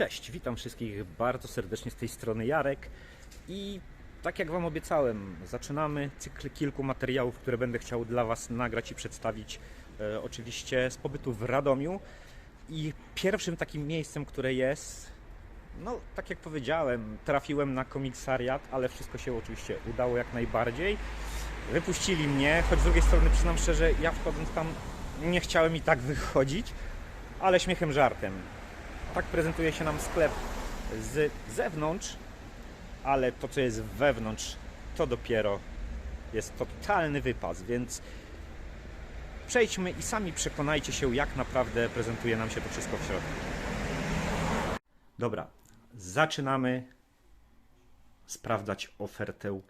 Cześć, witam wszystkich bardzo serdecznie z tej strony Jarek i tak jak Wam obiecałem, zaczynamy cykl kilku materiałów, które będę chciał dla Was nagrać i przedstawić e, oczywiście z pobytu w Radomiu i pierwszym takim miejscem, które jest, no tak jak powiedziałem, trafiłem na komisariat, ale wszystko się oczywiście udało jak najbardziej. Wypuścili mnie, choć z drugiej strony przyznam szczerze, ja wchodząc tam nie chciałem i tak wychodzić, ale śmiechem żartem. Tak prezentuje się nam sklep z zewnątrz, ale to, co jest wewnątrz, to dopiero jest totalny wypas, więc przejdźmy i sami przekonajcie się, jak naprawdę prezentuje nam się to wszystko w środku. Dobra, zaczynamy sprawdzać ofertę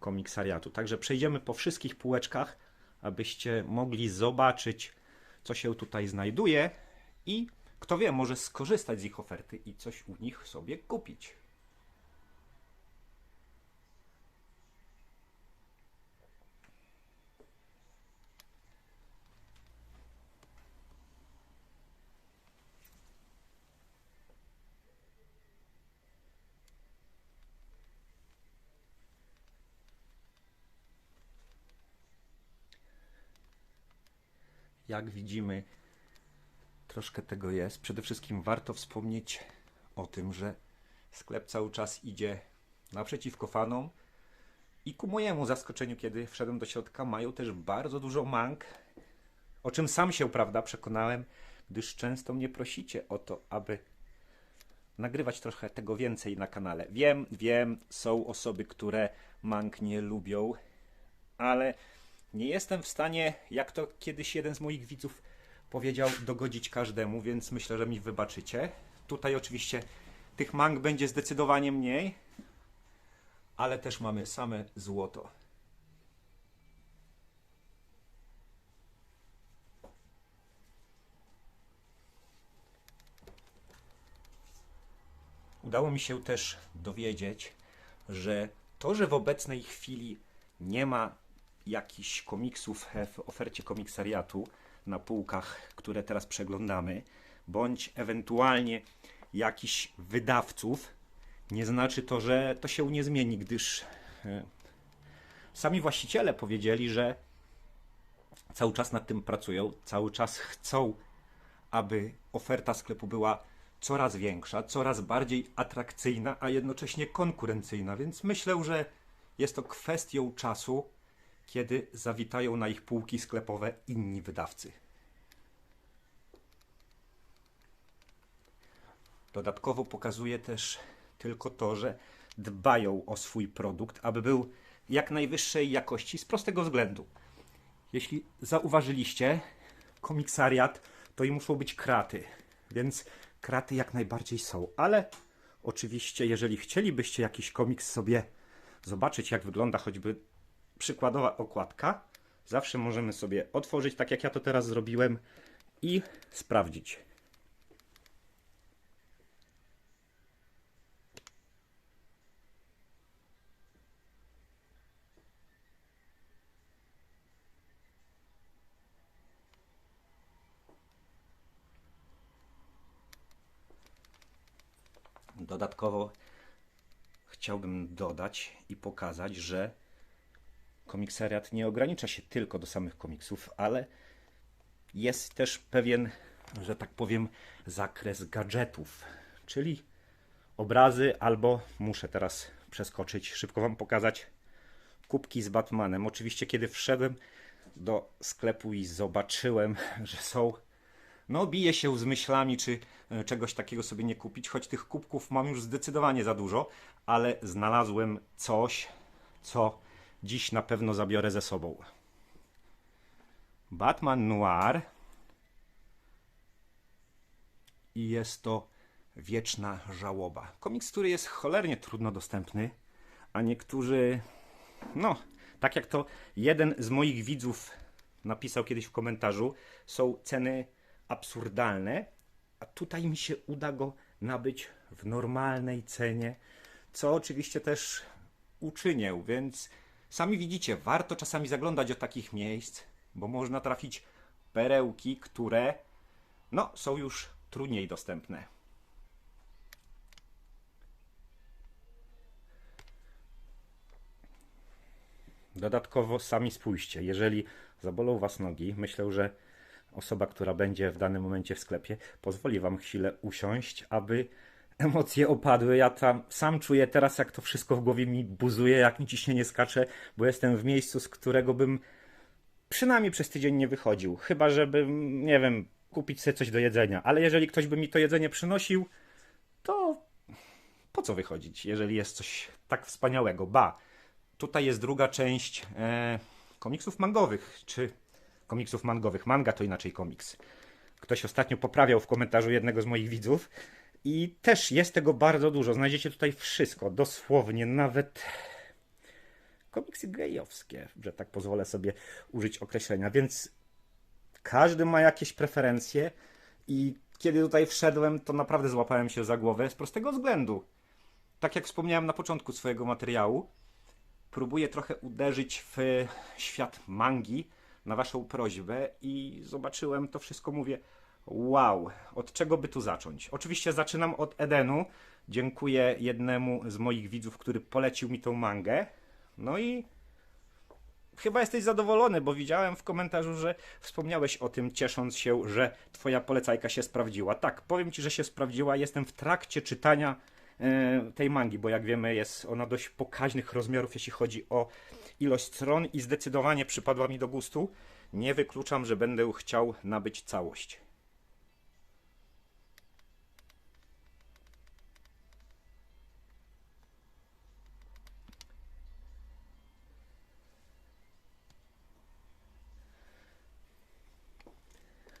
komiksariatu. Także przejdziemy po wszystkich półeczkach, abyście mogli zobaczyć, co się tutaj znajduje i kto wie, może skorzystać z ich oferty i coś u nich sobie kupić. Jak widzimy, troszkę tego jest. Przede wszystkim warto wspomnieć o tym, że sklep cały czas idzie naprzeciwko fanom i ku mojemu zaskoczeniu, kiedy wszedłem do środka, mają też bardzo dużo mang, o czym sam się, prawda, przekonałem, gdyż często mnie prosicie o to, aby nagrywać trochę tego więcej na kanale. Wiem, wiem, są osoby, które mang nie lubią, ale nie jestem w stanie, jak to kiedyś jeden z moich widzów powiedział, dogodzić każdemu, więc myślę, że mi wybaczycie. Tutaj oczywiście tych mang będzie zdecydowanie mniej, ale też mamy same złoto. Udało mi się też dowiedzieć, że to, że w obecnej chwili nie ma jakichś komiksów w ofercie komiksariatu na półkach, które teraz przeglądamy, bądź ewentualnie jakichś wydawców, nie znaczy to, że to się nie zmieni, gdyż e, sami właściciele powiedzieli, że cały czas nad tym pracują, cały czas chcą, aby oferta sklepu była coraz większa, coraz bardziej atrakcyjna, a jednocześnie konkurencyjna, więc myślę, że jest to kwestią czasu, kiedy zawitają na ich półki sklepowe inni wydawcy. Dodatkowo pokazuje też tylko to, że dbają o swój produkt, aby był jak najwyższej jakości z prostego względu. Jeśli zauważyliście, komiksariat to i muszą być kraty, więc kraty jak najbardziej są, ale oczywiście, jeżeli chcielibyście jakiś komiks sobie zobaczyć, jak wygląda choćby przykładowa okładka, zawsze możemy sobie otworzyć, tak jak ja to teraz zrobiłem, i sprawdzić. Dodatkowo chciałbym dodać i pokazać, że komiksariat nie ogranicza się tylko do samych komiksów, ale jest też pewien, że tak powiem, zakres gadżetów, czyli obrazy albo muszę teraz przeskoczyć, szybko Wam pokazać kubki z Batmanem. Oczywiście, kiedy wszedłem do sklepu i zobaczyłem, że są no, biję się z myślami, czy e, czegoś takiego sobie nie kupić, choć tych kubków mam już zdecydowanie za dużo, ale znalazłem coś, co dziś na pewno zabiorę ze sobą. Batman Noir i jest to Wieczna Żałoba. Komiks, który jest cholernie trudno dostępny, a niektórzy, no, tak jak to jeden z moich widzów napisał kiedyś w komentarzu, są ceny absurdalne, a tutaj mi się uda go nabyć w normalnej cenie, co oczywiście też uczynię, więc Sami widzicie, warto czasami zaglądać do takich miejsc, bo można trafić perełki, które no, są już trudniej dostępne. Dodatkowo sami spójrzcie, jeżeli zabolą Was nogi, myślę, że osoba, która będzie w danym momencie w sklepie, pozwoli Wam chwilę usiąść, aby emocje opadły. Ja tam sam czuję teraz, jak to wszystko w głowie mi buzuje, jak mi ciśnienie skacze, bo jestem w miejscu, z którego bym przynajmniej przez tydzień nie wychodził. Chyba, żebym, nie wiem, kupić sobie coś do jedzenia. Ale jeżeli ktoś by mi to jedzenie przynosił, to po co wychodzić, jeżeli jest coś tak wspaniałego? Ba, tutaj jest druga część e, komiksów mangowych, czy komiksów mangowych. Manga to inaczej komiks. Ktoś ostatnio poprawiał w komentarzu jednego z moich widzów i też jest tego bardzo dużo. Znajdziecie tutaj wszystko, dosłownie, nawet komiksy gejowskie, że tak pozwolę sobie użyć określenia, więc każdy ma jakieś preferencje i kiedy tutaj wszedłem, to naprawdę złapałem się za głowę z prostego względu. Tak jak wspomniałem na początku swojego materiału, próbuję trochę uderzyć w świat mangi na waszą prośbę i zobaczyłem to wszystko, mówię, wow, od czego by tu zacząć? Oczywiście zaczynam od Edenu. Dziękuję jednemu z moich widzów, który polecił mi tą mangę. No i chyba jesteś zadowolony, bo widziałem w komentarzu, że wspomniałeś o tym, ciesząc się, że twoja polecajka się sprawdziła. Tak, powiem ci, że się sprawdziła. Jestem w trakcie czytania e, tej mangi, bo jak wiemy, jest ona dość pokaźnych rozmiarów, jeśli chodzi o ilość stron i zdecydowanie przypadła mi do gustu. Nie wykluczam, że będę chciał nabyć całość.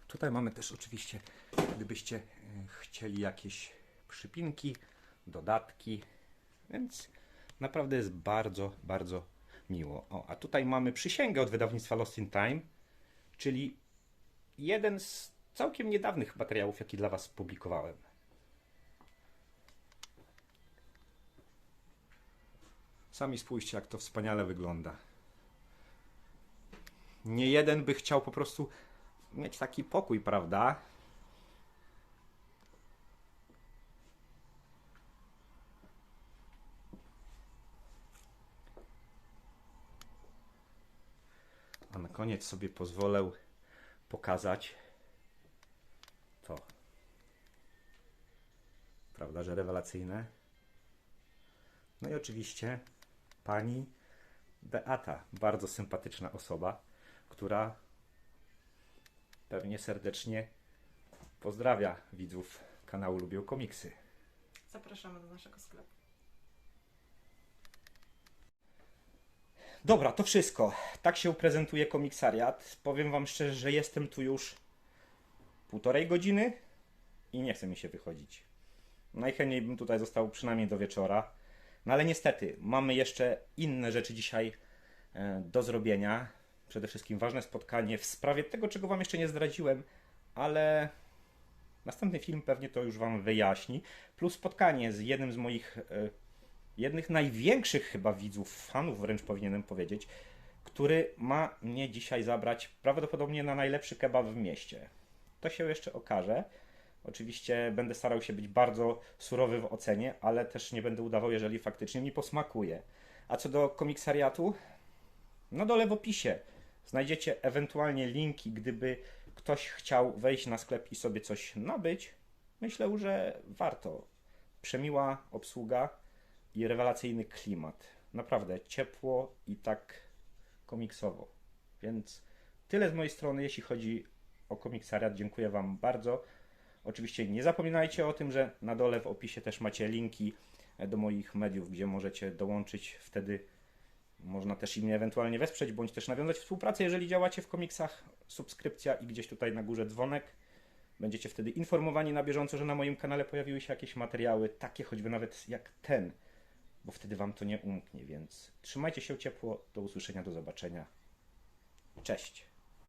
Tutaj mamy też oczywiście, gdybyście e, chcieli jakieś przypinki, dodatki, więc naprawdę jest bardzo, bardzo miło. O, a tutaj mamy przysięgę od wydawnictwa Lost in Time, czyli jeden z całkiem niedawnych materiałów, jaki dla Was publikowałem. Sami spójrzcie, jak to wspaniale wygląda. Nie jeden by chciał po prostu mieć taki pokój, prawda? A na koniec sobie pozwolę pokazać to. Prawda, że rewelacyjne? No i oczywiście pani Beata, bardzo sympatyczna osoba, która pewnie serdecznie pozdrawia widzów kanału Lubią Komiksy. Zapraszamy do naszego sklepu. Dobra, to wszystko. Tak się prezentuje komiksariat. Powiem Wam szczerze, że jestem tu już półtorej godziny i nie chce mi się wychodzić. Najchętniej bym tutaj został przynajmniej do wieczora. No ale niestety, mamy jeszcze inne rzeczy dzisiaj e, do zrobienia. Przede wszystkim ważne spotkanie w sprawie tego, czego Wam jeszcze nie zdradziłem, ale następny film pewnie to już Wam wyjaśni. Plus spotkanie z jednym z moich, e, jednych największych chyba widzów, fanów wręcz powinienem powiedzieć, który ma mnie dzisiaj zabrać prawdopodobnie na najlepszy kebab w mieście. To się jeszcze okaże. Oczywiście będę starał się być bardzo surowy w ocenie, ale też nie będę udawał, jeżeli faktycznie mi posmakuje. A co do komiksariatu, no dole w opisie znajdziecie ewentualnie linki, gdyby ktoś chciał wejść na sklep i sobie coś nabyć. Myślę, że warto. Przemiła obsługa i rewelacyjny klimat. Naprawdę ciepło i tak komiksowo. Więc tyle z mojej strony, jeśli chodzi o komiksariat. Dziękuję Wam bardzo. Oczywiście nie zapominajcie o tym, że na dole w opisie też macie linki do moich mediów, gdzie możecie dołączyć. Wtedy można też i mnie ewentualnie wesprzeć, bądź też nawiązać współpracę, jeżeli działacie w komiksach. Subskrypcja i gdzieś tutaj na górze dzwonek. Będziecie wtedy informowani na bieżąco, że na moim kanale pojawiły się jakieś materiały, takie choćby nawet jak ten, bo wtedy Wam to nie umknie, więc trzymajcie się ciepło. Do usłyszenia, do zobaczenia. Cześć.